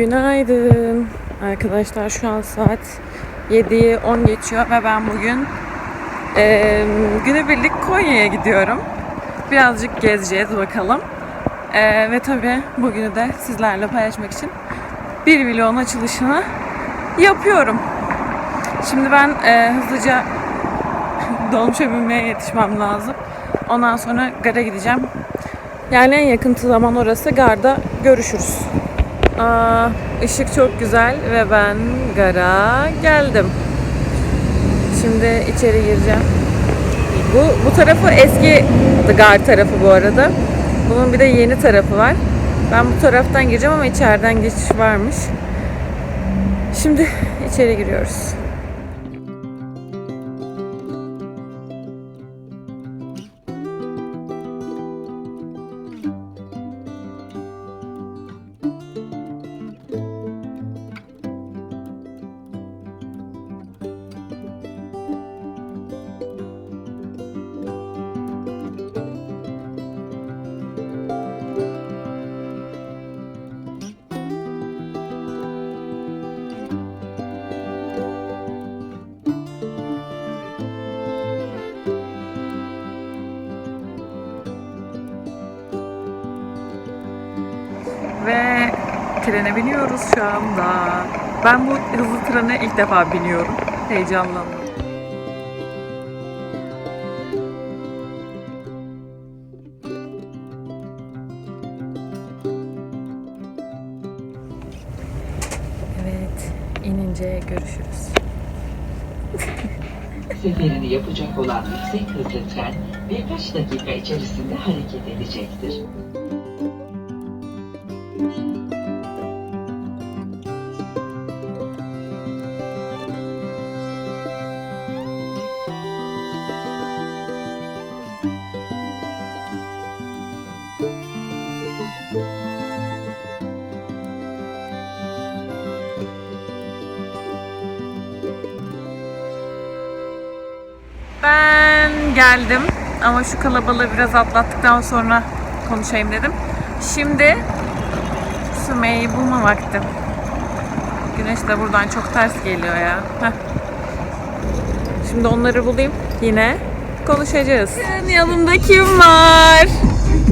Günaydın. Arkadaşlar şu an saat 7'yi 10 geçiyor ve ben bugün eee günübirlik Konya'ya gidiyorum. Birazcık gezeceğiz bakalım. Eee, ve tabii bugünü de sizlerle paylaşmak için bir vlogun açılışını yapıyorum. Şimdi ben eee, hızlıca dolmuşa binmeye yetişmem lazım. Ondan sonra gara gideceğim. Yani en yakın zaman orası garda görüşürüz. Aa, ışık çok güzel ve ben gara geldim. Şimdi içeri gireceğim. Bu bu tarafı eski gar tarafı bu arada. Bunun bir de yeni tarafı var. Ben bu taraftan gireceğim ama içeriden geçiş varmış. Şimdi içeri giriyoruz. Ve trene biniyoruz şu anda. Ben bu hızlı trene ilk defa biniyorum. Heyecanlandım. Evet, inince görüşürüz. seferini yapacak olan yüksek hızlı tren birkaç dakika içerisinde hareket edecektir. Ben geldim ama şu kalabalığı biraz atlattıktan sonra konuşayım dedim. Şimdi Sümeyye'yi bulma vakti. Güneş de buradan çok ters geliyor ya. Heh. Şimdi onları bulayım. Yine konuşacağız. Yanımda kim var?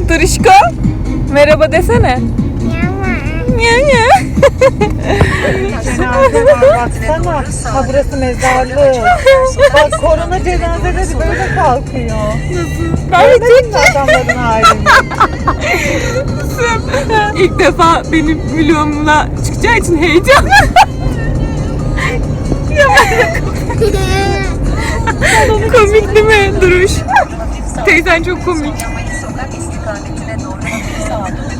Duruşko. Merhaba desene. Ya. Cenaze var baksana. Ha burası mezarlık. Bak korona cenazeleri böyle kalkıyor. Ben Görmedin mi adamların halini? İlk defa benim vlogumla çıkacağı için heyecanlı. komik değil mi Duruş? Teyzen çok komik.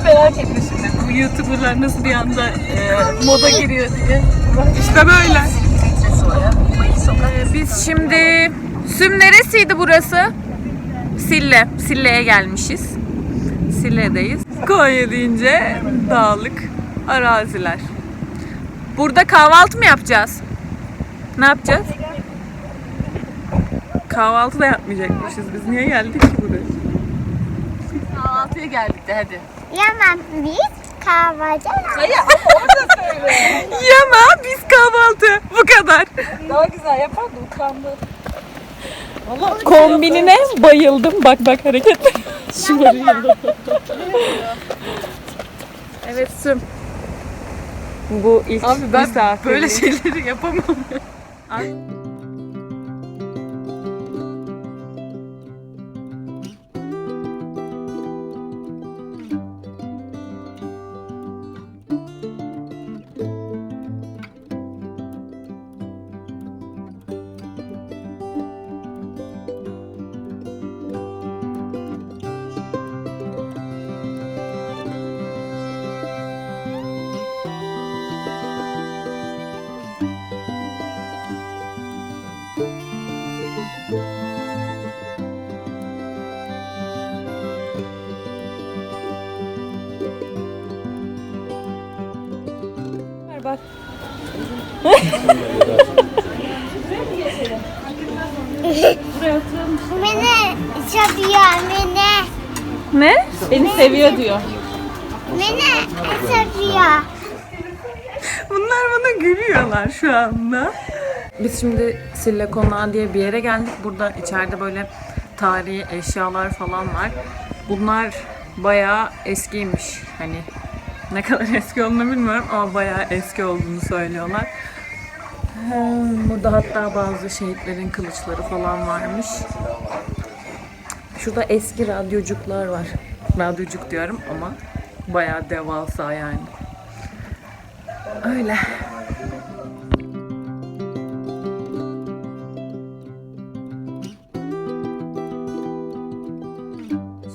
Merak etme YouTuber'lar nasıl bir anda e, moda giriyor diye. İşte böyle. E, biz şimdi Süm neresiydi burası? Sille. Sille'ye gelmişiz. Sille'deyiz. Konya deyince dağlık araziler. Burada kahvaltı mı yapacağız? Ne yapacağız? Kahvaltı da yapmayacakmışız biz. Niye geldik ki buraya? Kahvaltıya geldik de hadi. Yaman biz kahvaltı Yama biz kahvaltı. Bu kadar. Daha güzel yapar da utandı. Kombinine bayıldım. Bak bak hareketler. Şımarıyor. evet Süm. Bu ilk Abi ben misafirliği. böyle şeyleri yapamam. Bak. Beni seviyor beni. Ne? Beni seviyor diyor. Beni seviyor. Bunlar bana gülüyorlar şu anda. Biz şimdi Sille Konağı diye bir yere geldik. Burada içeride böyle tarihi eşyalar falan var. Bunlar bayağı eskiymiş. Hani ne kadar eski olduğunu bilmiyorum ama bayağı eski olduğunu söylüyorlar. Burada hatta bazı şehitlerin kılıçları falan varmış. Şurada eski radyocuklar var. Radyocuk diyorum ama bayağı devasa yani. Öyle.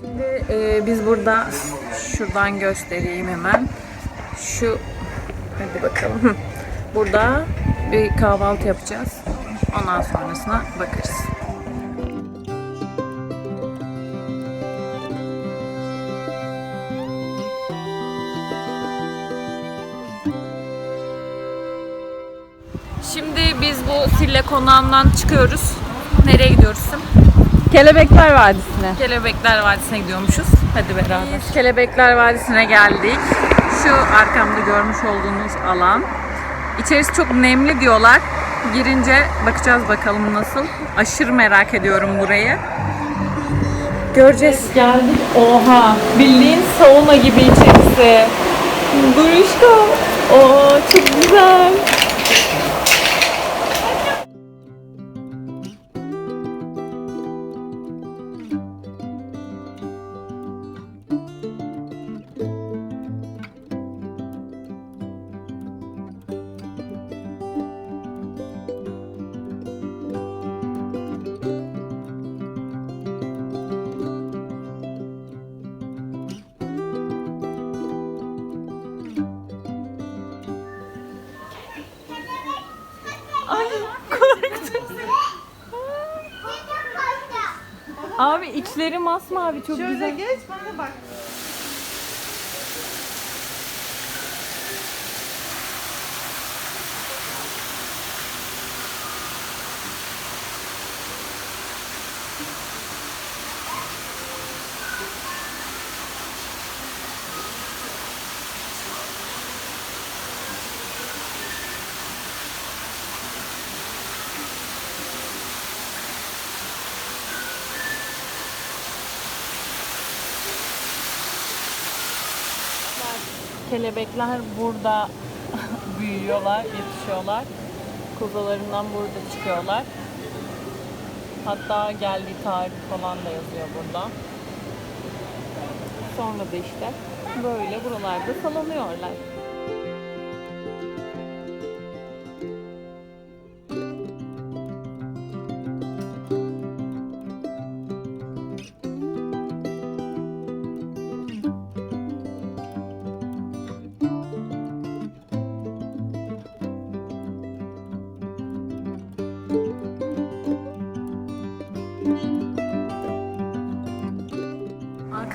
Şimdi e, biz burada şuradan göstereyim hemen. Şu hadi bakalım. Burada bir kahvaltı yapacağız. Ondan sonrasına bakarız. Şimdi biz bu Sille konağından çıkıyoruz. Nereye gidiyoruz? Kelebekler Vadisi'ne. Kelebekler Vadisi'ne gidiyormuşuz. Hadi beraber. Biz Kelebekler Vadisi'ne geldik. Şu arkamda görmüş olduğunuz alan. İçerisi çok nemli diyorlar. Girince bakacağız bakalım nasıl. Aşırı merak ediyorum burayı. Göreceğiz. Geldik. Oha. Bildiğin sauna gibi içerisi. Duruşko. Oo çok güzel. Abi içleri masmavi çok güzel. geç bana bak. Kelebekler burada büyüyorlar, yetişiyorlar. Kuzularından burada çıkıyorlar. Hatta geldiği tarih falan da yazıyor burada. Sonra da işte böyle buralarda salınıyorlar.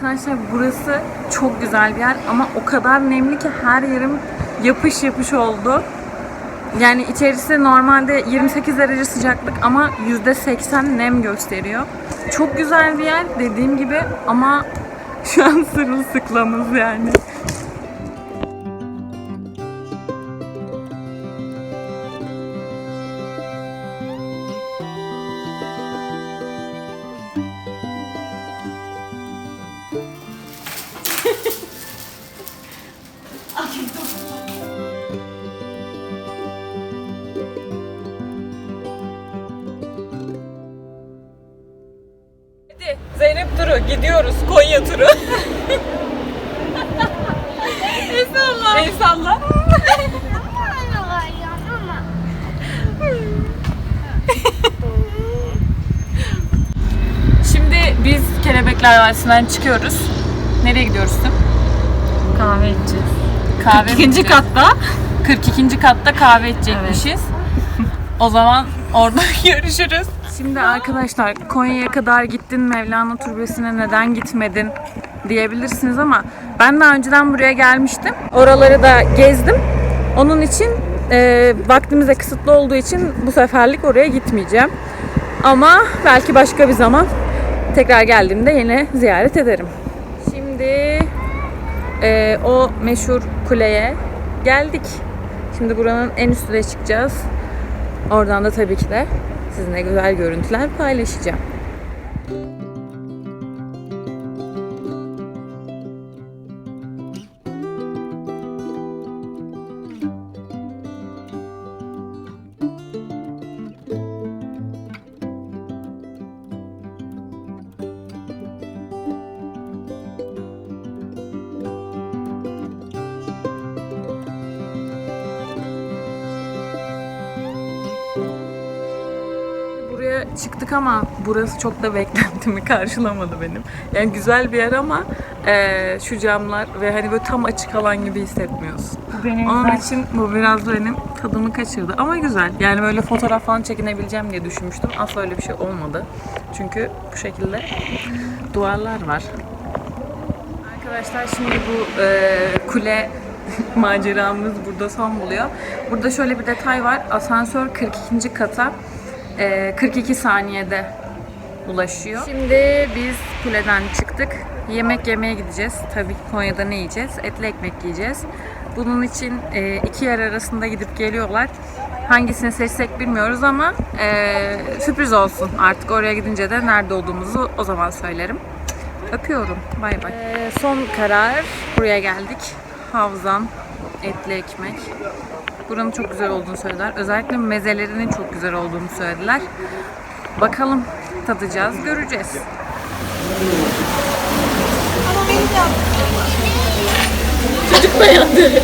Arkadaşlar burası çok güzel bir yer ama o kadar nemli ki her yerim yapış yapış oldu. Yani içerisi normalde 28 derece sıcaklık ama %80 nem gösteriyor. Çok güzel bir yer dediğim gibi ama şu an sırılsıklamız yani. Turu gidiyoruz Konya turu. Eyvallah. Eyvallah. Şimdi biz Kelebekler Vadisi'nden çıkıyoruz. Nereye gidiyoruz Sim? Kahve içeceğiz. Kahve 42. içeceğiz. katta. 42. katta kahve içecekmişiz. O zaman orada görüşürüz. Şimdi arkadaşlar Konya'ya kadar gittin Mevlana Türbesi'ne neden gitmedin diyebilirsiniz ama ben daha önceden buraya gelmiştim. Oraları da gezdim. Onun için e, vaktimiz de kısıtlı olduğu için bu seferlik oraya gitmeyeceğim. Ama belki başka bir zaman tekrar geldiğimde yine ziyaret ederim. Şimdi e, o meşhur kuleye geldik. Şimdi buranın en üstüne çıkacağız. Oradan da tabii ki de sizinle güzel görüntüler paylaşacağım. Çıktık ama burası çok da beklentimi karşılamadı benim. Yani güzel bir yer ama eee, şu camlar ve hani böyle tam açık alan gibi hissetmiyorsun. Benim Onun için bu biraz benim tadımı kaçırdı ama güzel. Yani böyle fotoğraf falan çekinebileceğim diye düşünmüştüm. Asla öyle bir şey olmadı. Çünkü bu şekilde duvarlar var. Arkadaşlar şimdi bu e, kule maceramız burada son buluyor. Burada şöyle bir detay var. Asansör 42. kata e, 42 saniyede ulaşıyor. Şimdi biz kuleden çıktık. Yemek yemeye gideceğiz. Tabii ki Konya'da ne yiyeceğiz? Etli ekmek yiyeceğiz. Bunun için e, iki yer arasında gidip geliyorlar. Hangisini seçsek bilmiyoruz ama e, sürpriz olsun. Artık oraya gidince de nerede olduğumuzu o zaman söylerim. Öpüyorum. Bay bay. Ee, son karar. Buraya geldik. Havzan, etli ekmek. Buranın çok güzel olduğunu söylediler. Özellikle mezelerinin çok güzel olduğunu söylediler. Bakalım tadacağız, göreceğiz. Çocuk beğendi.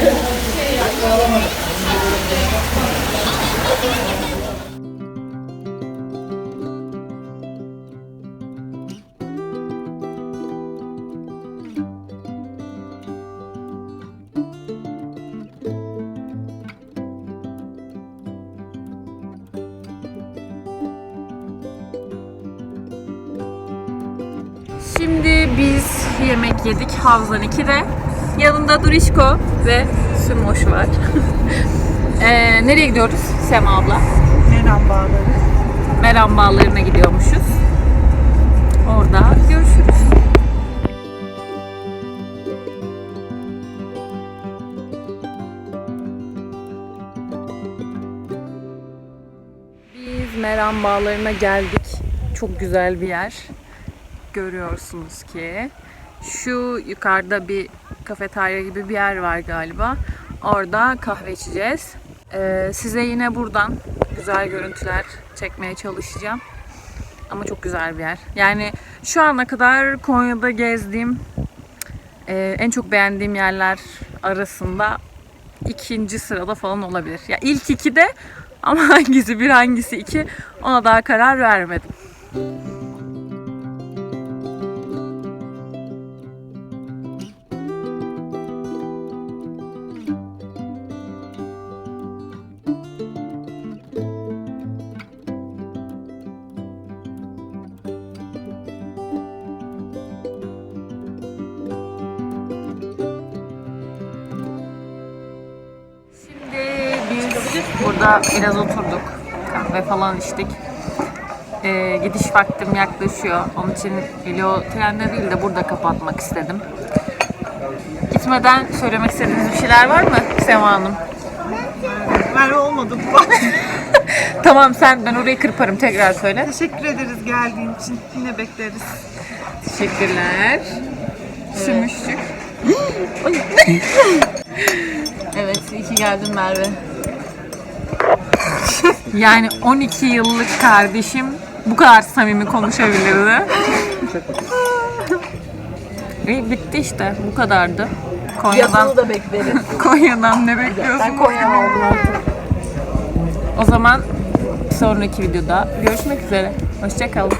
Havzan 2'de. Yanında Durişko ve Sümoş var. Ee, nereye gidiyoruz Sema abla? Meram bağları. Meram Bağları'na gidiyormuşuz. Orada görüşürüz. Biz Meram Bağları'na geldik. Çok güzel bir yer. Görüyorsunuz ki. Şu yukarıda bir kafeterya gibi bir yer var galiba. Orada kahve içeceğiz. Ee, size yine buradan güzel görüntüler çekmeye çalışacağım. Ama çok güzel bir yer. Yani şu ana kadar Konya'da gezdiğim e, en çok beğendiğim yerler arasında ikinci sırada falan olabilir. Ya ilk iki de ama hangisi bir hangisi iki ona daha karar vermedim. Burada biraz oturduk. Kahve falan içtik. Ee, gidiş vaktim yaklaşıyor. Onun için vlogu trende değil de burada kapatmak istedim. Gitmeden söylemek istediğiniz bir şeyler var mı Sema Hanım? Merve olmadı bu. Tamam sen ben orayı kırparım tekrar söyle. Teşekkür ederiz geldiğin için. Yine bekleriz. Teşekkürler. Sürmüştük. Ay. evet iyi ki geldin Merve. Yani 12 yıllık kardeşim bu kadar samimi konuşabilirdi. İyi bitti işte bu kadardı. Konya'dan, da bekleriz. Konya'dan ne bekliyorsun? Ben Konya'ya aldım artık. O zaman sonraki videoda görüşmek üzere. Hoşçakalın.